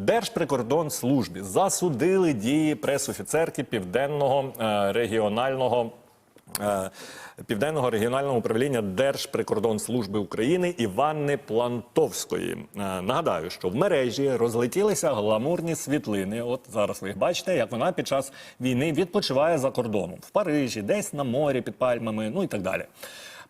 В Держприкордонслужбі засудили дії пресофіцерки південного е, регіонального. е, Південного регіонального управління Держприкордонслужби України Іванни Плантовської. Е, Нагадаю, що в мережі розлетілися гламурні світлини. От зараз ви їх бачите, як вона під час війни відпочиває за кордоном в Парижі, десь на морі під пальмами, ну і так далі.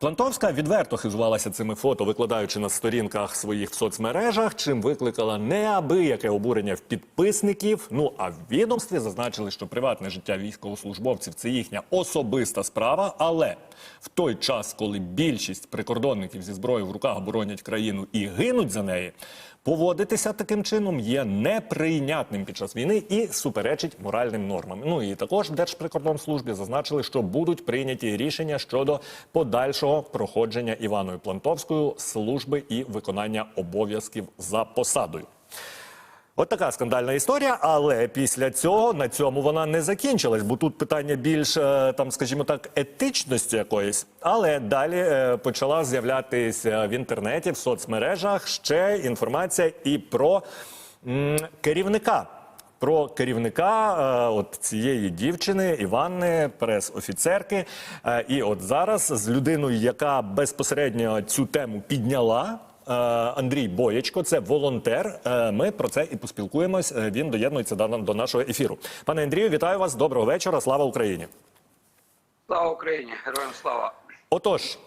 Плантовська відверто хизувалася цими фото, викладаючи на сторінках своїх в соцмережах, чим викликала неабияке обурення в підписників. Ну а в відомстві зазначили, що приватне життя військовослужбовців це їхня особиста справа. Але в той час, коли більшість прикордонників зі зброєю в руках боронять країну і гинуть за неї, поводитися таким чином є неприйнятним під час війни і суперечить моральним нормам. Ну і також в Держприкордонслужбі зазначили, що будуть прийняті рішення щодо подальшого проходження Іваною Плантовською служби і виконання обов'язків за посадою. От така скандальна історія, але після цього на цьому вона не закінчилась, бо тут питання більш е, там, скажімо так, етичності якоїсь. Але далі е, почала з'являтися в інтернеті, в соцмережах ще інформація і про керівника. Про керівника е, от цієї дівчини Іванни, прес-офіцерки. Е, і от зараз з людиною, яка безпосередньо цю тему підняла. Е, Андрій Боєчко, це волонтер. Е, Ми про це і поспілкуємось. Е, Він доєднується до нашого ефіру. Пане Андрію, вітаю вас. Доброго вечора. Слава Україні. Слава Україні, героям слава. Отож,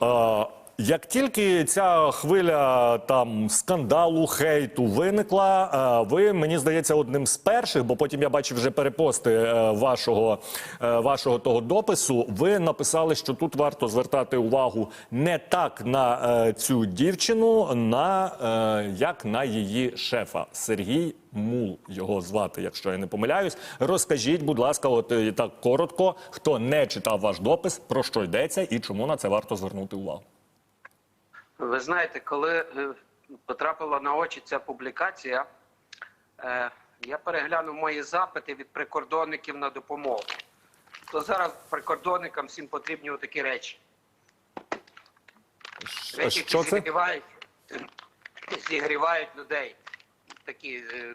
як тільки ця хвиля там скандалу, хейту виникла, е, ви мені здається одним з перших, бо потім я бачив вже перепости е, вашого, е, вашого того допису. Ви написали, що тут варто звертати увагу не так на цю дівчину, на як на її шефа Сергій. Мул його звати, якщо я не помиляюсь. Розкажіть, будь ласка, от так коротко, хто не читав ваш допис, про що йдеться і чому на це варто звернути увагу. Ви знаєте, коли е, потрапила на очі ця публікація, е, я переглянув мої запити від прикордонників на допомогу. То зараз прикордонникам всім потрібні отакі речі. Речі, які зігрівають, зігрівають людей. Такі, е,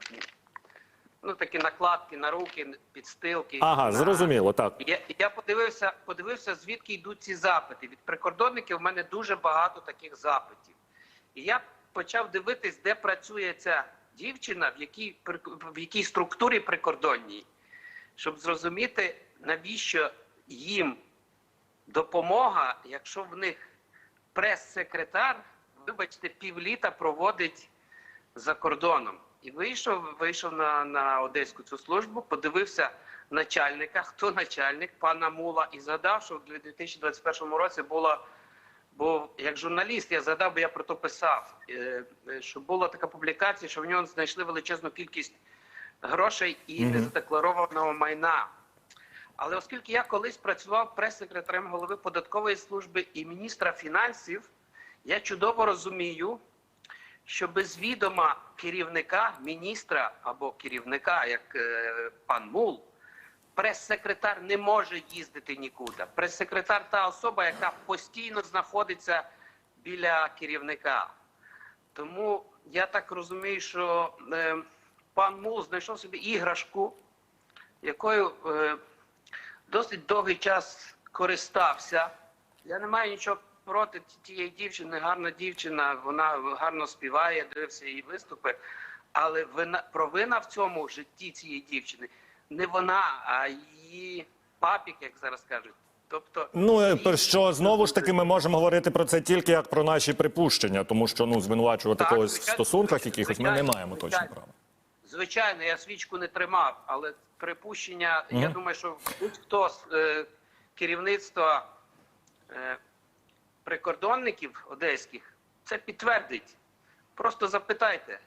ну, такі накладки на руки, підстилки. Ага, на- зрозуміло, так. Я, я подивився, подивився, звідки йдуть ці запити. Від прикордонників в мене дуже багато таких запитів. І я почав дивитись, де працює ця дівчина, в якій, в якій структурі прикордонній, щоб зрозуміти, навіщо їм допомога, якщо в них прес-секретар, вибачте, півліта проводить за кордоном. І вийшов, вийшов на, на одеську цю службу, подивився начальника, хто начальник, пана Мула, і згадав, що в 2021 році було, бо як журналіст я згадав, бо я про то писав, е, е, що була така публікація, що в нього знайшли величезну кількість грошей і незадекларованого майна. Але оскільки я колись працював прес-секретарем голови податкової служби і міністра фінансів, я чудово розумію, що без відома керівника, міністра або керівника, як е, пан Мул, прес-секретар не може їздити нікуди. Прес-секретар та особа, яка постійно знаходиться біля керівника. Тому я так розумію, що е, пан Мул знайшов собі іграшку, якою е, досить довгий час користався. Я не маю нічого проти тієї дівчини, гарна дівчина, вона гарно співає, дивився її виступи. Але вина, провина в цьому житті цієї дівчини не вона, а її папік, як зараз кажуть. Тобто, Ну е, про що знову ж таки ми можемо говорити про це тільки як про наші припущення, тому що ну звинувачувати Так, когось в стосунках якихось ми не звичайно, маємо точно права. Звичайно, я свічку не тримав, але припущення, я думаю, що будь-хто з е, керівництва е, прикордонників одеських це підтвердить. Просто запитайте.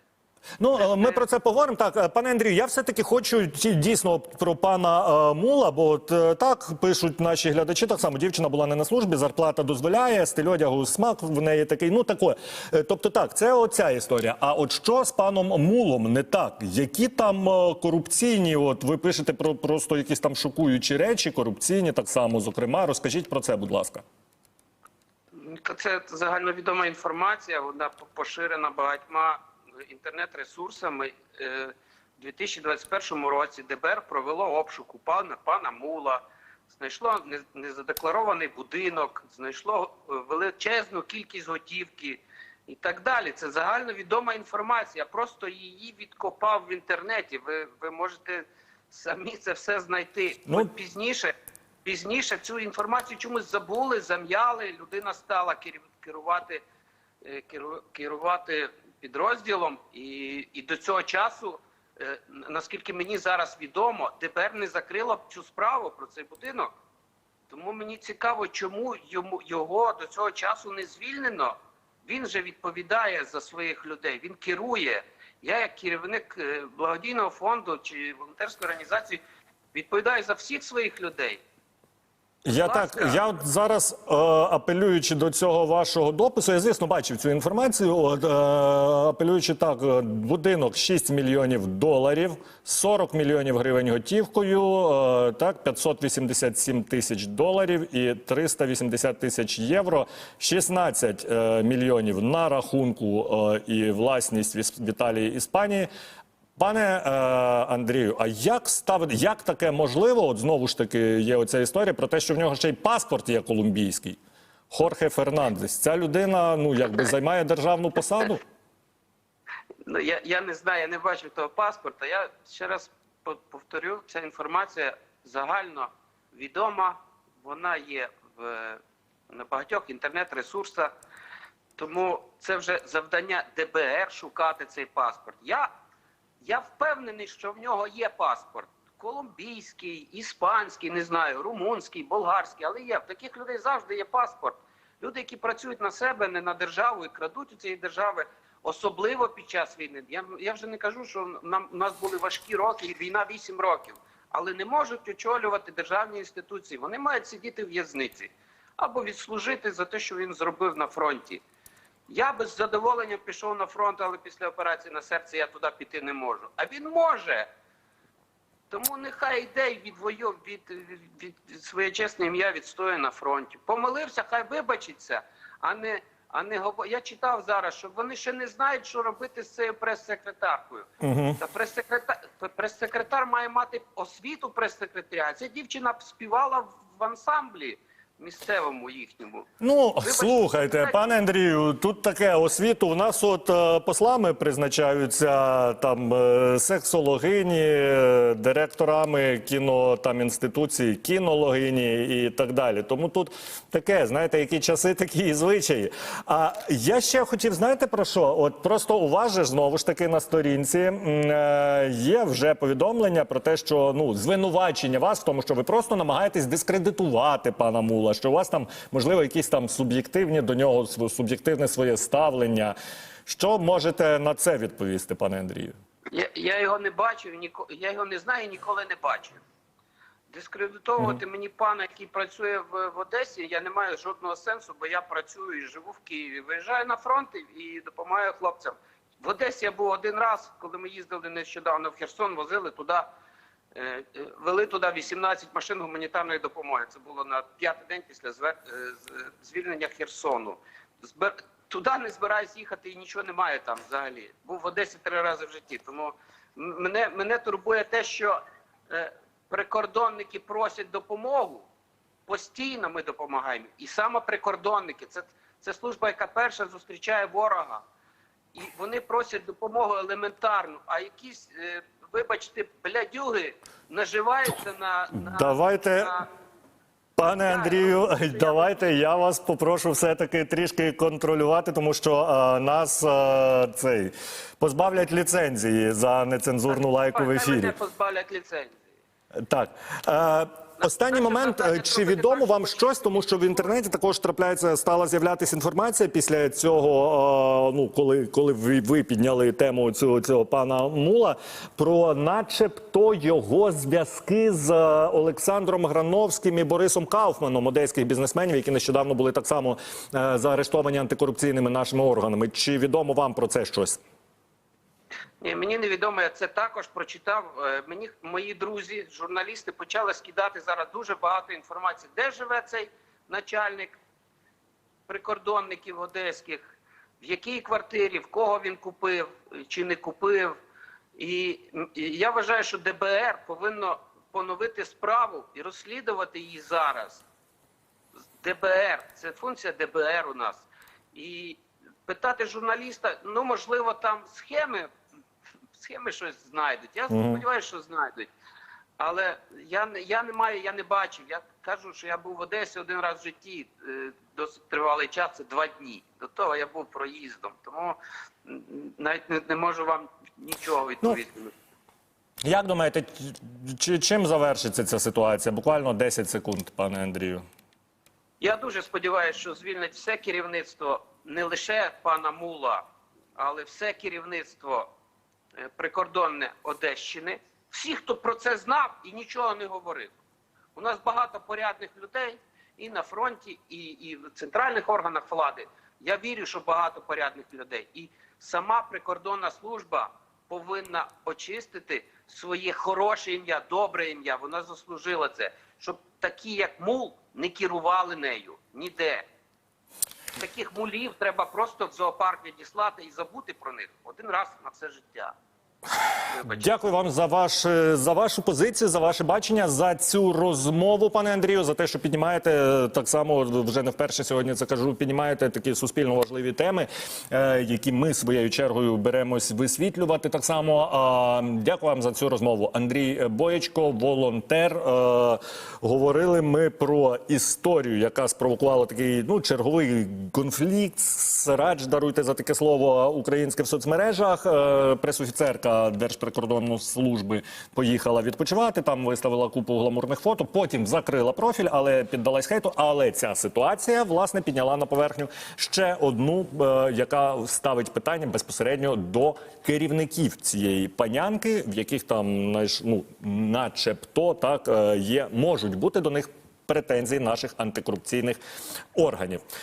Ну ми про це поговоримо. Так, е, пане Андрію, я все таки хочу дійсно про пана е, Мула, бо от е, так пишуть наші глядачі. Так само дівчина була не на службі, зарплата дозволяє, стиль одягу, смак в неї такий. Ну таке. Тобто, так, це оця історія. А от що з паном Мулом не так? Які там корупційні? От ви пишете про просто якісь там шокуючі речі, корупційні, так само, зокрема. Розкажіть про це, будь ласка. Це загальновідома інформація, вона поширена багатьма інтернет-ресурсами. Е, 2021 році ДБР провело обшук у пана, пана Мула, знайшло незадекларований будинок, знайшло е, величезну кількість готівки і так далі. Це загальновідома інформація. Просто її відкопав в інтернеті. Ви, ви можете самі це все знайти. Ну- пізніше, пізніше цю інформацію чомусь забули, зам'яли. Людина стала керувати, е, керувати підрозділом, і, і до цього часу, е, наскільки мені зараз відомо, ДБР не закрило цю справу про цей будинок. Тому мені цікаво, чому йому його до цього часу не звільнено. Він же відповідає за своїх людей. Він керує. Я, як керівник е, благодійного фонду чи волонтерської організації, відповідаю за всіх своїх людей. Я так, я от зараз е, апелюючи до цього вашого допису, я звісно бачив цю інформацію. От, е, апелюючи так, е, будинок 6 мільйонів доларів, 40 мільйонів гривень готівкою, е, так 587 тисяч доларів і 380 тисяч євро, 16 е, мільйонів на рахунку е, і власність в Італії Іспанії. Пане е, Андрію, а як ставити, як таке можливо? От знову ж таки є оця історія про те, що в нього ще й паспорт є колумбійський. Хорхе Фернандес. Ця людина ну якби займає державну посаду. Ну, я, я не знаю, я не бачив того паспорта. Я ще раз повторю, ця інформація загально відома, вона є в, на багатьох інтернет-ресурсах. Тому це вже завдання ДБР шукати цей паспорт. Я, я впевнений, що в нього є паспорт. Колумбійський, іспанський, не знаю, румунський, болгарський, але є. В таких людей завжди є паспорт. Люди, які працюють на себе, не на державу і крадуть у цієї держави, особливо під час війни. Я, я вже не кажу, що нам у нас були важкі роки, і війна 8 років, але не можуть очолювати державні інституції. Вони мають сидіти в в'язниці або відслужити за те, що він зробив на фронті. Я би з задоволенням пішов на фронт, але після операції на серці я туди піти не можу. А він може. Тому нехай йде і відвоює від, від, від своє чесне ім'я відстоює на фронті. Помилився, хай вибачиться, а не. А не гово- я читав зараз, що вони ще не знають, що робити з цією прес-секретаркою. Та прес-секретар, прес-секретар має мати освіту прес-секретаря. Ця дівчина співала в ансамблі місцевому їхньому. Ну Вибачте, слухайте, пане Андрію, тут таке освіту. У нас от е, послами призначаються там е, сексологині, директорами кіно там інституції, кінологині і так далі. Тому тут таке, знаєте, які часи, такі і звичаї. А я ще хотів, знаєте про що? От просто у вас же ж, знову ж таки на сторінці е, є вже повідомлення про те, що ну звинувачення вас в тому, що ви просто намагаєтесь дискредитувати пана Мула, що у вас там можливо якісь там суб'єктивні до нього суб'єктивне своє ставлення. Що можете на це відповісти, пане Андрію? Я, я його не бачив, ніко, я його не знаю і ніколи не бачив. Дискредитовувати мені пана, який працює в, в Одесі, я не маю жодного сенсу, бо я працюю і живу в Києві. Виїжджаю на фронт і- допомагаю хлопцям. В Одесі я був один раз, коли ми їздили нещодавно в Херсон, возили туди, вели туди 18 машин гуманітарної допомоги. Це було на п'ятий день після е, звільнення Херсону. Туди не збираюсь їхати і нічого немає там взагалі. Був в Одесі три рази в житті. Тому мене, мене турбує те, що е, прикордонники просять допомогу. Постійно ми допомагаємо. І саме прикордонники це, це служба, яка перша зустрічає ворога. І вони просять допомогу елементарну. А якісь, е, вибачте, блядюги наживаються на, на, Давайте- на Пане Андрію, давайте я вас попрошу все-таки трішки контролювати, тому що а, нас а, цей позбавлять ліцензії за нецензурну лайку в ефірі. позбавлять ліцензії. Так. Е, Останній момент, е, чи відомо вам щось, тому що в інтернеті також трапляється, стала з'являтися інформація після цього, е, ну коли, коли ви, ви підняли тему цього, цього пана Мула, про начебто його зв'язки з е, Олександром Грановським і Борисом Кауфманом, одеських бізнесменів, які нещодавно були так само заарештовані антикорупційними нашими органами. Чи відомо вам про це щось? Ні, мені невідомо, я це також прочитав. Е, Мені мої друзі, журналісти, почали скидати зараз дуже багато інформації, де живе цей начальник прикордонників одеських, в якій квартирі, в кого він купив чи не купив. І я вважаю, що ДБР повинно поновити справу і розслідувати її зараз. ДБР, це функція ДБР у нас. І питати журналіста, ну можливо, там схеми, схеми щось знайдуть. Я сподіваюся, що знайдуть. Але я, я не маю, я не бачив. Я кажу, що я був в Одесі один раз в житті, е, досить тривалий час, це два дні. До того я був проїздом. Тому навіть не, не можу вам нічого відповісти. Як думаєте, чи, чим завершиться ця ситуація? Буквально 10 секунд, пане Андрію. Я дуже сподіваюся, що звільнить все керівництво не лише пана Мула, але все керівництво прикордонне Одещини. Всі, хто про це знав і нічого не говорив. У нас багато порядних людей і на фронті, і, і в центральних органах влади. Я вірю, що багато порядних людей. І сама прикордонна служба повинна очистити своє хороше ім'я, добре ім'я. Вона заслужила це, щоб такі, як мул, не керували нею ніде. Таких мулів треба просто в зоопарк відіслати і забути про них один раз на все життя. Дякую вам за ваш е, за вашу позицію, за ваше бачення, за цю розмову, пане Андрію, за те, що піднімаєте е, так само вже не вперше сьогодні це кажу. Піднімаєте такі суспільно важливі теми, е, які ми своєю чергою беремось висвітлювати. Так само дякую вам за цю розмову. Андрій Боєчко, волонтер. Говорили ми про історію, яка спровокувала такий ну черговий конфлікт. Срач, даруйте за таке слово українське в соцмережах. Е, Пресофіцерка Держприкордонної служби поїхала відпочивати. Там виставила купу гламурних фото. Потім закрила профіль, але піддалась хейту. Але ця ситуація власне підняла на поверхню ще одну, е, яка ставить питання безпосередньо до керівників цієї панянки, в яких там ну, начебто так е, є, можуть бути до них претензії наших антикорупційних органів.